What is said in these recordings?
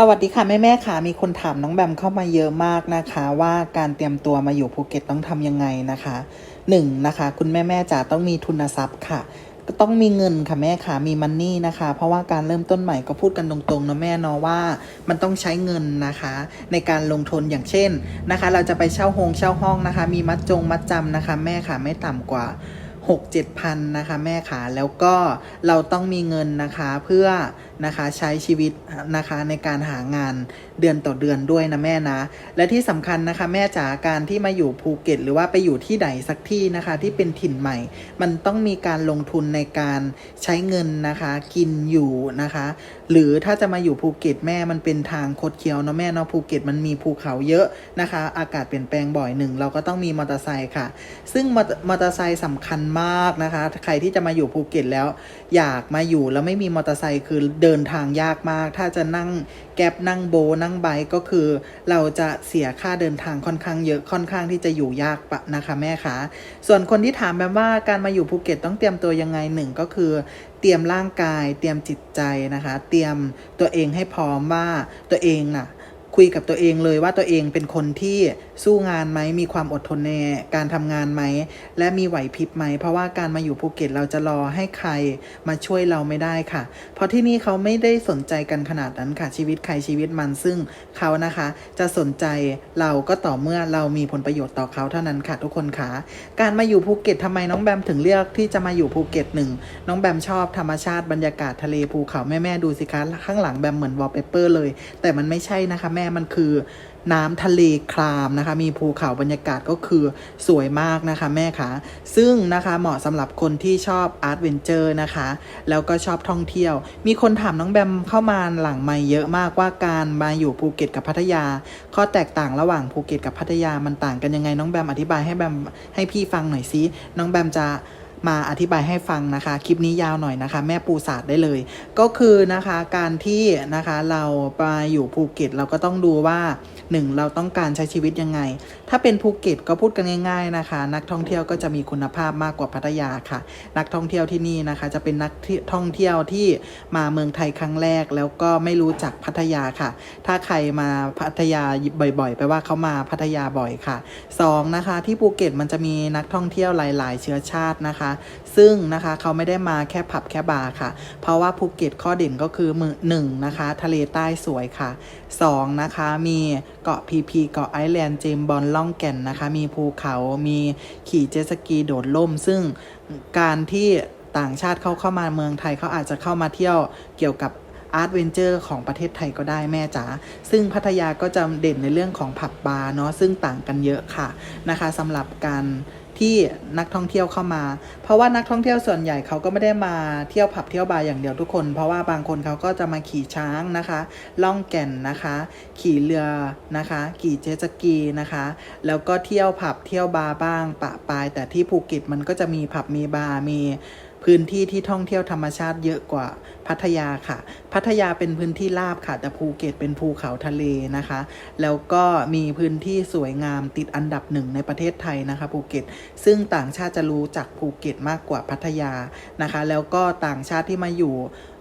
สวัสดีค่ะแม่แม่ค่ะมีคนถามน้องแบมเข้ามาเยอะมากนะคะ ว่าการเตรียมตัวมาอยู่ภูเก็ตต้องทำยังไงนะคะหนึ่งนะคะ คุณแม่แม่จะต้องมีทุนทรัพย์ค่ะ ก็ต้องมีเงินค่ะแม่ค่ะมีมันนี่นะคะ เพราะว่าการเริ่มต้นใหม่ก็พูดกันตรงๆนะแม่เนาะว่า มันต้องใช้เงินนะคะ ในการลงทุนอย่างเช่นนะคะ เราจะไปเช่าโฮงเช่าห้องนะคะ มีมัดจงมัดจำนะคะ แม่ค่ะไม่ต่ำกว่า6 7พันนะคะแม่ขาแล้วก็เราต้องมีเงินนะคะเพื่อ นะคะ ใช้ชีวิตนะคะในการหางานเดือนต่อเดือนด้วยนะแม่นะ และที่สำคัญนะคะ แม่จ๋าการที่มาอยู่ภูเก็ต หรือว่าไปอยู่ที่ใดสักที่นะคะ ที่เป็นถิ่นใหม่ มันต้องมีการลงทุนในการใช้เงินนะคะ กินอยู่นะคะ หรือถ้าจะมาอยู่ภูเก็ตแม่มันเป็นทางคดเคี้ยวเนาะแม่เนาะภูเก็ตมันมีภูเขาเยอะนะคะ อากาศเปลี่ยนแปลงบ่อยหนึ่งเราก็ต้องมีมอเตอร์ไซค์ค่ะ ซึ่งมอเตอร์มอเตอร์ไซค์สำคัญมากนะคะ ใครที่จะมาอยู่ภูเก็ตแล้ว อยากมาอยู่แล้วไม่มีมอเตอร์ไซค์คือเดิินทางยากมาก ถ้าจะนั่งแก๊ปนั่งโบนั่งไบก็คือ เราจะเสียค่าเดินทางค่อนข้างเยอะค่อนข้างที่จะอยู่ยากปะนะคะแม่คะส่วนคนที่ถามแบบว่าการมาอยู่ภูเก็ตต้องเตรียมตัวยังไงหนึ่งก็คือ เตรียมร่างกาย เตรียมจิตใจนะคะ เตรียมตัวเองให้พร้อมว่าตัวเองน่ะคุยกับตัวเองเลยว่าตัวเองเป็นคนที่ สู้งานไหมมีความอดทนในการทำงานไหม และมีไหวพริบไหม เพราะว่าการมาอยู่ภูเก็ตเราจะรอให้ใครมาช่วยเราไม่ได้ค่ะ เพราะที่นี่เขาไม่ได้สนใจกันขนาดนั้นค่ะ ชีวิตใครชีวิตมันซึ่งเขานะคะ จะสนใจเราก็ต่อเมื่อเรามีผลประโยชน์ต่อเขาเท่านั้นค่ะทุกคนค่ะการมาอยู่ภูเก็ตทำไมน้องแบมถึงเลือกที่จะมาอยู่ภูเก็ตหนึ่งน้องแบมชอบธรรมชาติบรรยากาศทะเลภูเขาแม่แม่ดูสิคะข้างหลังแบมเหมือนวอลเปเปอร์เลย แต่มันไม่ใช่นะคะ แม่มันคือน้ำทะเลครามนะคะ มีภูเขาบรรยากาศก็คือสวยมากนะคะแม่คะซึ่งนะคะเหมาะสำหรับคนที่ชอบอาร์ตเวนเจอร์นะคะ แล้วก็ชอบท่องเที่ยว มีคนถามน้องแบมเข้ามาหลังไม่เยอะมากว่าการมาอยู่ภูเก็ตกับพัทยา ข้อแตกต่างระหว่างภูเก็ตกับพัทยามันต่างกันยังไงน้องแบมอธิบายให้แบมให้พี่ฟังหน่อยซิน้องแบมจะ มาอธิบายให้ฟังนะคะ คลิปนี้ยาวหน่อยนะคะ แม่ปูศาสตร์ได้เลย ก็คือนะคะการที่นะคะเราไปอยู่ภูเก็ตเราก็ต้องดูว่าหนึ่งเราต้องการใช้ชีวิตยังไง ถ้าเป็นภูเก็ตก็พูดกันง่าย ๆนะคะ นักท่องเที่ยวก็จะมีคุณภาพมากกว่าพัทยาค่ะ นักท่องเที่ยวที่นี่นะคะ จะเป็นนักท่องเที่ยวที่มาเมืองไทยครั้งแรก แล้วก็ไม่รู้จักพัทยาค่ะ ถ้าใครมาพัทยาบ่อยๆแปลว่าเขามาพัทยาบ่อยค่ะสองนะคะที่ภูเก็ตมันจะมีนักท่องเที่ยวหลาย ๆ เชื้อชาตินะคะซึ่งนะคะเขาไม่ได้มาแค่ผับแค่บาร์ค่ะ เพราะว่าภูเก็ตข้อเด่นก็คือมือหนึ่งนะคะ ทะเลใต้สวยค่ะสองนะคะ มีเกาะพีพีเกาะไอแลนด์เจมบอลล่องแก่นนะคะ มีภูเขามีขี่เจ็ตสกีโดดล่ม ซึ่งการที่ต่างชาติเขาเข้ามาเมืองไทยเขาอาจจะเข้ามาเที่ยวเกี่ยวกับอาร์ตเวนเจอร์ของประเทศไทยก็ได้แม่จ๋า ซึ่งพัทยาก็จะเด่นในเรื่องของผับบาร์เนาะซึ่งต่างกันเยอะค่ะนะคะสำหรับการ ที่นักท่องเที่ยวเข้ามา เพราะว่านักท่องเที่ยวส่วนใหญ่เขาก็ไม่ได้มาเที่ยวผับเที่ยวบาร์อย่างเดียวทุกคน เพราะว่าบางคนเขาก็จะมาขี่ช้างนะคะ ล่องแก่นนะคะ ขี่เรือนะคะ ขี่เจสกีนะคะ แล้วก็เที่ยวผับเที่ยวบาร์บ้างปะปายแต่ที่ภูเก็ตมันก็จะมีผับมีบาร์มี พื้นที่ที่ท่องเที่ยวธรรมชาติเยอะกว่าพัทยาค่ะ พัทยาเป็นพื้นที่ราบค่ะ แต่ภูเก็ตเป็นภูเขาทะเลนะคะ แล้วก็มีพื้นที่สวยงามติดอันดับหนึ่งในประเทศไทยนะคะภูเก็ต ซึ่งต่างชาติจะรู้จักภูเก็ตมากกว่าพัทยานะคะ แล้วก็ต่างชาติที่มาอยู่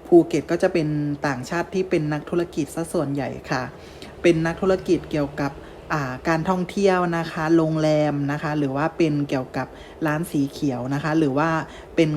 ภูเก็ตก็จะเป็นต่างชาติที่เป็นนักธุรกิจซะส่วนใหญ่ค่ะ เป็นนักธุรกิจเกี่ยวกับาการท่องเที่ยวนะคะ โรงแรมนะคะ หรือว่าเป็นเกี่ยวกับร้านสีเขียวนะคะ หรือว่าเป็น